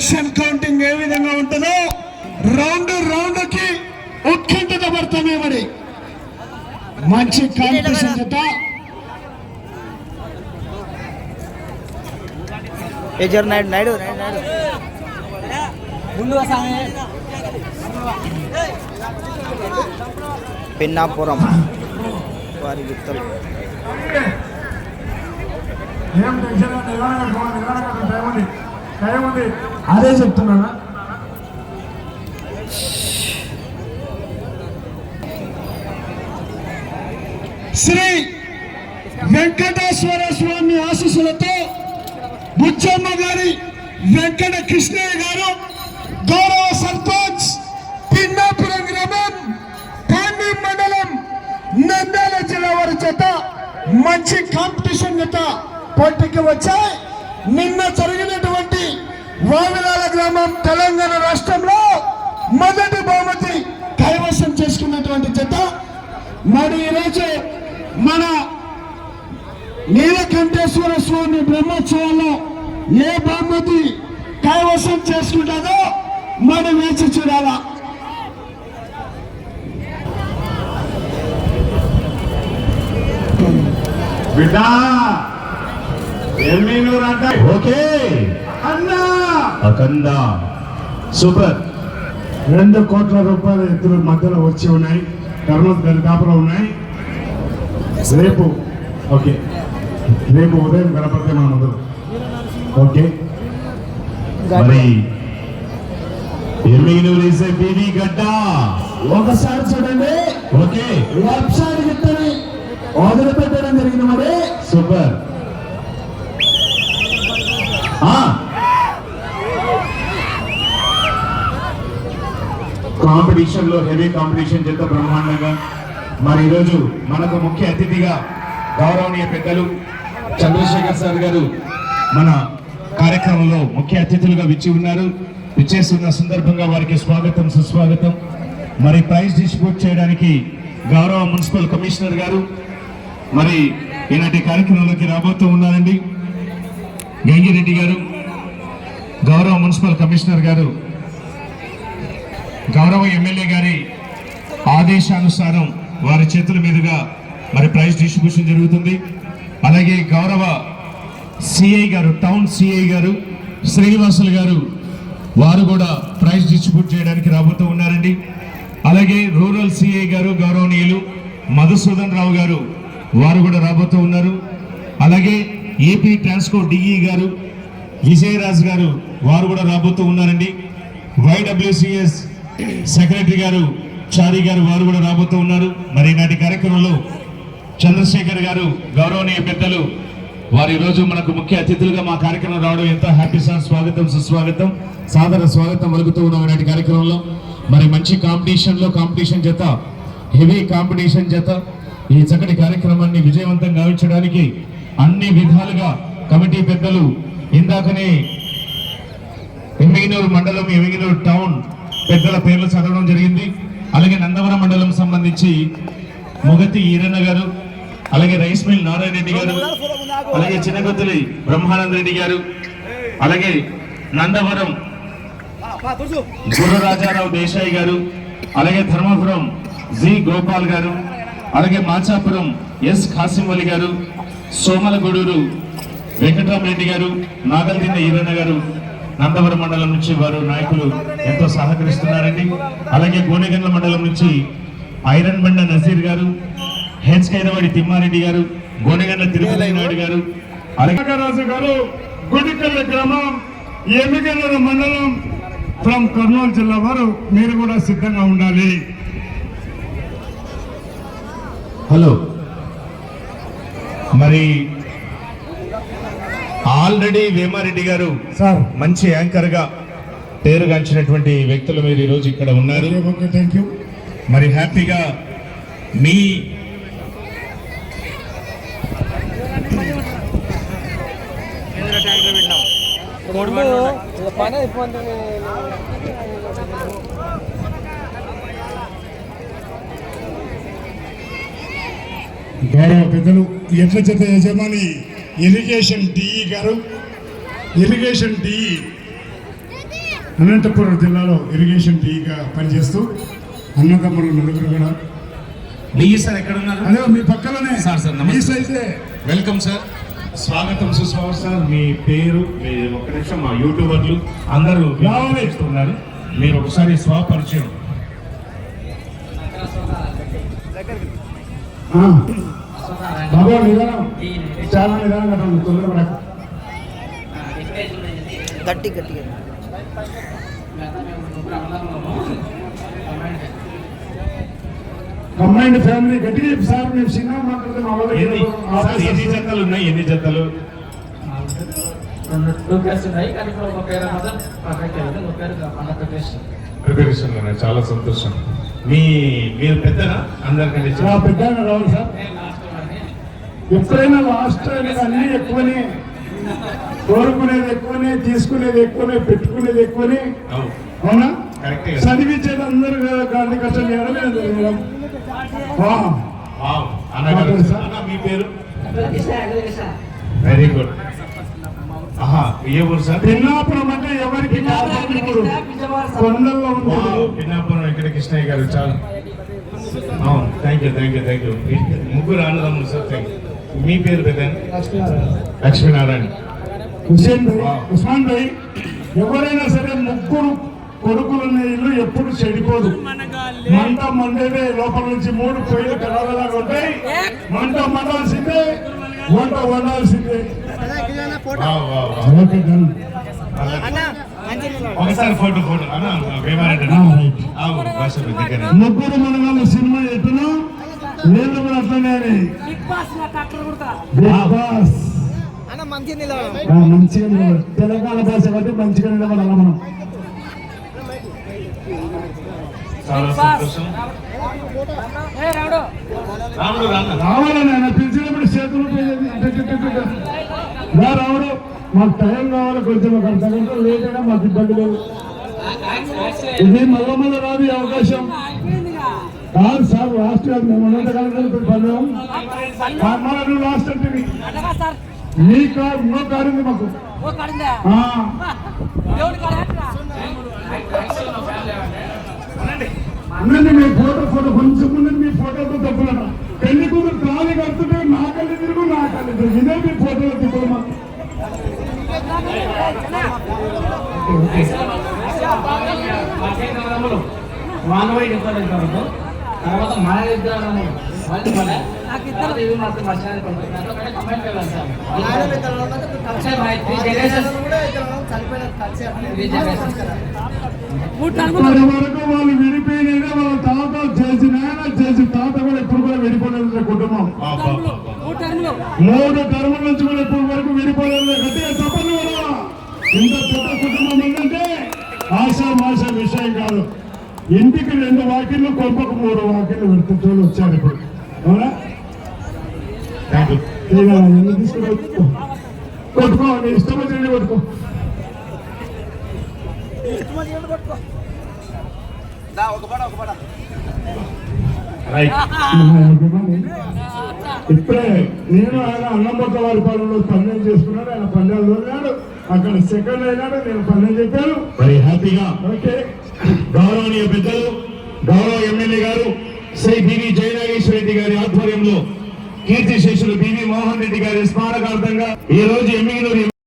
Election counting ఏ విధంగా ఉంటుందో round రౌండ్కి ఉత్కంఠత పడతామే మరి మంచి కాంపిటీషన్ నాయుడు నాయుడు పిన్నాపురం వారి గుర్తలు ఏం టెన్షన్ టైం ఉంది అదే చెప్తున్నానా? శ్రీ వెంకటేశ్వర స్వామి ఆశీస్సులతో బుచ్చమ్మ గారి వెంకట కృష్ణయ్య గారు గౌరవ సర్పంచ్ పిన్నాపురం గ్రామం పాండి మండలం నంద్యాల జిల్లా వారి చేత మంచి కాంపిటీషన్ చేత పోటీకి వచ్చాయి. నిన్న జరిగిన వావిలాల గ్రామం తెలంగాణ రాష్ట్రంలో మొదటి బహుమతి కైవసం చేసుకున్నటువంటి జత. మరి ఈరోజు మన నీలకంఠేశ్వర స్వామి బ్రహ్మోత్సవంలో ఏ బహుమతి కైవసం చేసుకుంటుందో మనం వేచి చూడాలా. బిడ్డ ఎమ్మెల్యేలు అంట ఓకే. అన్నా! అఖండ. సూపర్ రెండు కోట్ల రూపాయల ఎత్తుల మధ్యలో వచ్చి ఉన్నాయి. కర్నూలు దరిదాపులో ఉన్నాయి. రేపు ఓకే. రేపు ఉదయం గణపతి మన మొదలు ఓకే. మరి బీవీ గడ్డ. ఒకసారి చూడండి. ఓకే. లెఫ్ట్ సైడ్ గిట్టని వదిలిపెట్టడం జరిగింది మరి. సూపర్. ఆ, కాంపిటీషన్లో హెవీ కాంపిటీషన్ చేత బ్రహ్మాండంగా. మరి ఈరోజు మనకు ముఖ్య అతిథిగా గౌరవనీయ పెద్దలు చంద్రశేఖర్ సార్ గారు మన కార్యక్రమంలో ముఖ్య అతిథులుగా విచ్చి ఉన్నారు. విచ్చేస్తున్న సందర్భంగా వారికి స్వాగతం సుస్వాగతం. మరి ప్రైజ్ డిస్ట్రిబ్యూట్ చేయడానికి గౌరవ మున్సిపల్ కమిషనర్ గారు మరి ఈనాటి కార్యక్రమంలోకి రాబోతూ ఉన్నారండి. గంగిరెడ్డి గారు గౌరవ మున్సిపల్ కమిషనర్ గారు గౌరవ ఎమ్మెల్యే గారి ఆదేశానుసారం వారి చేతుల మీదుగా మరి ప్రైజ్ డిస్ట్రిబ్యూషన్ జరుగుతుంది. అలాగే గౌరవ సిఐ గారు టౌన్ సిఐ గారు శ్రీనివాసులు గారు వారు కూడా ప్రైజ్ డిస్ట్రిబ్యూట్ చేయడానికి రాబోతూ ఉన్నారండి. అలాగే రూరల్ సిఐ గారు గౌరవనీయులు మధుసూదన్ రావు గారు వారు కూడా రాబోతూ ఉన్నారు. అలాగే ఏపీ ట్రాన్స్కో డిఈ గారు విజయరాజ్ గారు వారు కూడా రాబోతూ ఉన్నారండి. వైడబ్ల్యూసిఎస్ సెక్రటరీ గారు చారి గారు వారు కూడా రాబోతూ ఉన్నారు. మరి నాటి కార్యక్రమంలో చంద్రశేఖర్ గారు గౌరవనీయ పెద్దలు వారు ఈరోజు రోజు మనకు ముఖ్య అతిథులుగా మా కార్యక్రమం రావడం ఎంతో హ్యాపీ సార్. స్వాగతం సుస్వాగతం. సాదర స్వాగతం వలుగుతూ ఉన్నాం నాటి కార్యక్రమంలో. మరి మంచి కాంపిటీషన్లో కాంపిటీషన్ చేత హెవీ కాంపిటీషన్ చేత ఈ చక్కటి కార్యక్రమాన్ని విజయవంతం గావించడానికి అన్ని విధాలుగా కమిటీ పెద్దలు ఇందాకనే ఎమ్మిగినూరు మండలం ఎమ్మిగినూరు టౌన్ పెద్దల పేర్లు చదవడం జరిగింది. అలాగే నందవరం మండలం సంబంధించి మొగతి ఈరన్న గారు అలాగే రైస్ మిల్ నారాయణ రెడ్డి గారు అలాగే చిన్నగొత్తులి బ్రహ్మానంద రెడ్డి గారు అలాగే నందవరం గుర్రరాజారావు దేశాయి గారు అలాగే ధర్మపురం జి గోపాల్ గారు అలాగే మాచాపురం ఎస్ ఖాసిం గారు సోమలగూడూరు వెంకటరామరెడ్డి గారు నాగల్దిన్న ఈరన్న గారు నందవరం మండలం నుంచి వారు నాయకులు ఎంతో సహకరిస్తున్నారండి. అలాగే గోనెగండ్ల మండలం నుంచి ఐరన్ బండ నజీర్ గారు హెచ్ కైరవాడి తిమ్మారెడ్డి గారు గోనెగండ్ల తిరుపతి నాయుడు గారు అలాగే రాజు గారు గుడికల్ల గ్రామం ఎమిగల మండలం ఫ్రమ్ కర్నూలు జిల్లా వారు మీరు కూడా సిద్ధంగా ఉండాలి. హలో. మరి ఆల్రెడీ వేమారెడ్డి గారు సార్. మంచి యాంకర్గా పేరుగాంచినటువంటి వ్యక్తులు మీరు ఈరోజు ఇక్కడ ఉన్నారు. మరి హ్యాపీగా మీ గౌరవ పెద్దలు ఎట్ల చేత యజమాని ఇరిగేషన్ డిఈ గారు ఇరిగేషన్ డిఈ అనంతపురం జిల్లాలో ఇరిగేషన్ టీగా పనిచేస్తూ అన్నదమ్ములు నలుగురు కూడా. మీ సార్ ఎక్కడ ఉన్నారు అదే మీ పక్కలోనే. సార్, సార్, నమస్తే. సైతే వెల్కమ్ సార్. స్వాగతం సుస్వాగతం సార్. మీ పేరు మీ ఒక నిమిషం మా యూట్యూబర్లు అందరూ. ఇస్తున్నారు మీరు ఒకసారి స్వపరిచయం. బాబా నిదానం. చాలా నిదానంగా రండి, తొందరపడకు. గట్టి గట్టిగా. కంబైన్డ్ ఫ్యామిలీ గట్టిగా చెప్పు సార్ మేము చిన్న మాట్లాడితే మా వాళ్ళకి ఎన్ని సార్, ఎన్ని జతలు ఉన్నాయి? ఎన్ని జతలు? చాలా సంతోషం. మీ మీరు పెద్దనా? అందరికంటే పెద్ద రావాలి సార్. ఎప్పుడైనా లాస్ట్ అనేది అన్ని ఎక్కువనే. కోరుకునేది ఎక్కువనే తీసుకునేది ఎక్కువనే పెట్టుకునేది ఎక్కువనే. అవును. చదివించేది అందరూ గాంధీ కష్టం చేయడం లేదు మేడం. ఆ, వావ్. అన్నగారు మాట్లాడు సార్. అన్న మీ పేరు? Very good. పిన్నాపురం అంటే ఎవరికి కొండల్లో ఉంటుంది పిన్నాపురం ఇక్కడ కృష్ణయ్య గారు చాలా. అవును thank you thank you thank you ముగ్గురు ఆనందములు సార్ థ్యాంక్ యూ మీ పేరు లక్ష్మీనారాయణ. హుసేన్ భాయ్ ఉస్మాన్ భాయ్ ఎవరైనా సరే ముగ్గురు కొడుకులున్న ఇల్లు ఎప్పుడు చెడిపోదు. మంట మండేదే లోపల నుంచి మూడు పొయ్యిలు కలవలాగా ఉంటాయి. మంట మండాల్సిందే వంట వండాల్సిందే. ఒకసారి ఫోటో ఫోటో. ముగ్గురు మనగాళ్ళు సినిమా ఎట్టును వీళ్ళు కూడా అట్లనే. బిగ్ బాస్ మంచిగా. తెలంగాణ భాష కాబట్టి మంచిగా నిలబడాలి మనం. రావాలని ఆయన పిలిచినప్పుడు చేతులు రావడం మాకు టైం కావాలి కొంచెం. ఒక అర్ధ గంట లేట్ అయినా మాకు ఇబ్బంది లేదు. ఇది మళ్ళా మళ్ళీ రాదు అవకాశం. కాదు సార్ లాస్ట్ కాదు మేము ఉన్నంత కాలం పడ్డాం. మళ్ళీ నువ్వు లాస్ట్ అంటే నీ కాదు నో కారు ఉంది మాకు కాడ? ఉండండి మీ ఫోటో ఫోటో కొంచెం ఉండండి మీ ఫోటోతో తప్పులట. పెళ్ళి కూతురు తాళి కడుతుంటే నా కళ్ళు తిరుగు నా కళ్ళు తిరుగు. ఇదే మీ ఫోటోలో తిప్పలు మాకు. మానవ తర్వాత మన మన ఇద్దరు. మాత్రం వాళ్ళు వాళ్ళ తాత చేసిన ఆయన చేసి తాత కూడా ఎప్పుడు కూడా విడిపోలేదు కుటుంబం. మూడు టర్ముల. నుంచి కూడా ఇప్పుడు వరకు విడిపోలేదు. గట్టిగా చెప్పండి ఇంత పెద్ద కుటుంబం ఏంటంటే ఆశా మాష విషయం కాదు. ఇంటికి రెండు వాకిళ్ళు కొంపకు మూడు వాకిళ్ళు పెడుతుంటూ వచ్చారు ఇప్పుడు. అవునా? తీసుకుని కొట్టుకో. నీ ఇష్టం వచ్చినట్టు కొట్టుకో. ఇప్పుడే నేను ఆయన అన్నంబొట్ట వారి పాలనలో పన్నెండు చేసుకున్నాడు ఆయన పన్నెండు అక్కడ సెకండ్ అయినాడు నేను పన్నెండు చెప్పాను. మరి హ్యాపీగా ఓకే. గౌరవనీయ పెద్దలు గౌరవ ఎమ్మెల్యే గారు శ్రీ బివి జయనాగేశ్వర రెడ్డి గారి ఆధ్వర్యంలో కీర్తి శేషులు బివి మోహన్ రెడ్డి గారి స్మారకార్థంగా ఈ రోజు ఎమ్మిగినూరు